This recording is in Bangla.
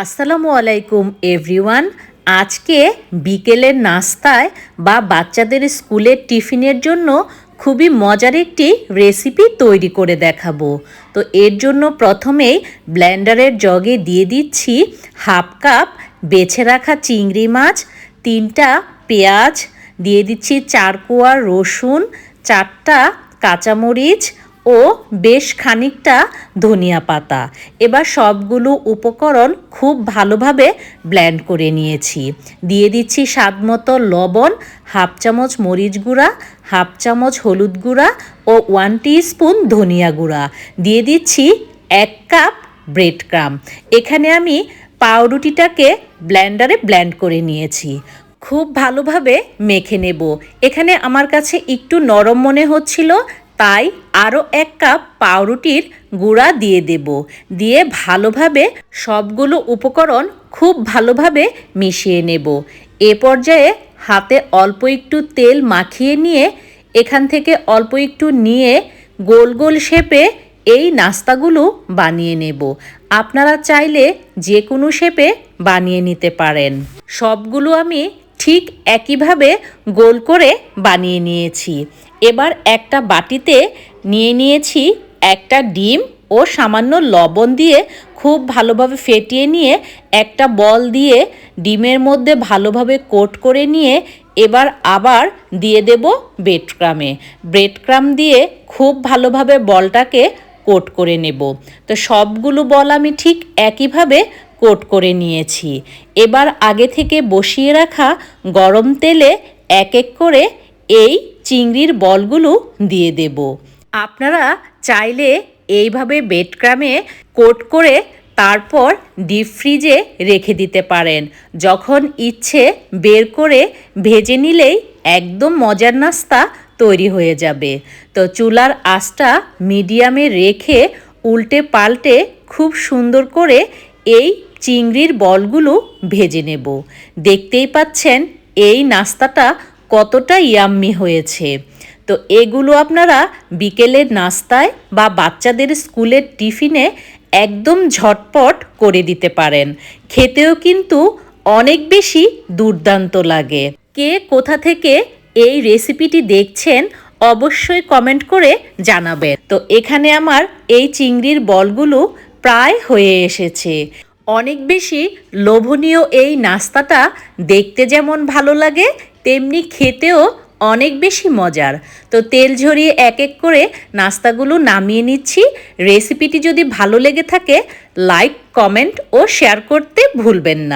আসসালামু আলাইকুম এভরিওয়ান আজকে বিকেলের নাস্তায় বা বাচ্চাদের স্কুলের টিফিনের জন্য খুবই মজার একটি রেসিপি তৈরি করে দেখাবো। তো এর জন্য প্রথমেই ব্লেন্ডারের জগে দিয়ে দিচ্ছি হাফ কাপ বেছে রাখা চিংড়ি মাছ, তিনটা পেঁয়াজ, দিয়ে দিচ্ছি চার কোয়া রসুন, চারটা কাঁচামরিচ ও বেশ খানিকটা ধনিয়া পাতা। এবার সবগুলো উপকরণ খুব ভালোভাবে ব্ল্যান্ড করে নিয়েছি। দিয়ে দিচ্ছি স্বাদ মতো লবণ, হাফ চামচ মরিচ গুঁড়া, হাফ চামচ হলুদ গুঁড়া ও ওয়ান স্পুন ধনিয়া গুঁড়া। দিয়ে দিচ্ছি এক কাপ ব্রেড ক্রাম এখানে আমি পাউরুটিটাকে ব্ল্যান্ডারে ব্ল্যান্ড করে নিয়েছি। খুব ভালোভাবে মেখে নেব। এখানে আমার কাছে একটু নরম মনে হচ্ছিল তাই আরও এক কাপ পাউরুটির গুঁড়া দিয়ে দেব। দিয়ে ভালোভাবে সবগুলো উপকরণ খুব ভালোভাবে মিশিয়ে নেব। এ পর্যায়ে হাতে অল্প একটু তেল মাখিয়ে নিয়ে এখান থেকে অল্প একটু নিয়ে গোল গোল শেপে এই নাস্তাগুলো বানিয়ে নেব। আপনারা চাইলে যে কোনো শেপে বানিয়ে নিতে পারেন। সবগুলো আমি ঠিক একইভাবে গোল করে বানিয়ে নিয়েছি। এবার একটা বাটিতে নিয়ে নিয়েছি একটা ডিম ও সামান্য লবণ দিয়ে খুব ভালোভাবে ফেটিয়ে নিয়ে একটা বল দিয়ে ডিমের মধ্যে ভালোভাবে কোট করে নিয়ে এবার আবার দিয়ে দেব ব্রেড ক্রামে ব্রেড ক্রাম দিয়ে খুব ভালোভাবে বলটাকে কোট করে নেব। তো সবগুলো বল আমি ঠিক একইভাবে কোট করে নিয়েছি। এবার আগে থেকে বসিয়ে রাখা গরম তেলে এক এক করে এই চিংড়ির বলগুলো দিয়ে দেব। আপনারা চাইলে এইভাবে বেডক্রামে কোট করে তারপর ডিপ ফ্রিজে রেখে দিতে পারেন। যখন ইচ্ছে বের করে ভেজে নিলেই একদম মজার নাস্তা তৈরি হয়ে যাবে। তো চুলার আঁচটা মিডিয়ামে রেখে উল্টে পাল্টে খুব সুন্দর করে এই চিংড়ির বলগুলো ভেজে নেব। দেখতেই পাচ্ছেন এই নাস্তাটা কতটা ইয়াম্মি হয়েছে? তো এগুলো আপনারা বিকেলের নাস্তায় বা বাচ্চাদের স্কুলের টিফিনে একদম ঝটপট করে দিতে পারেন। খেতেও কিন্তু অনেক বেশি দুর্দান্ত লাগে। কে কোথা থেকে এই রেসিপিটি দেখছেন অবশ্যই কমেন্ট করে জানাবেন। তো এখানে আমার এই চিংড়ির বলগুলো প্রায় হয়ে এসেছে। অনেক বেশি লোভনীয় এই নাস্তাটা দেখতে যেমন ভালো লাগে তেমনি খেতেও অনেক বেশি মজার। তো তেল ঝরিয়ে এক এক করে নাস্তাগুলো নামিয়ে নিচ্ছি। রেসিপিটি যদি ভালো লেগে থাকে, লাইক, কমেন্ট ও শেয়ার করতে ভুলবেন না।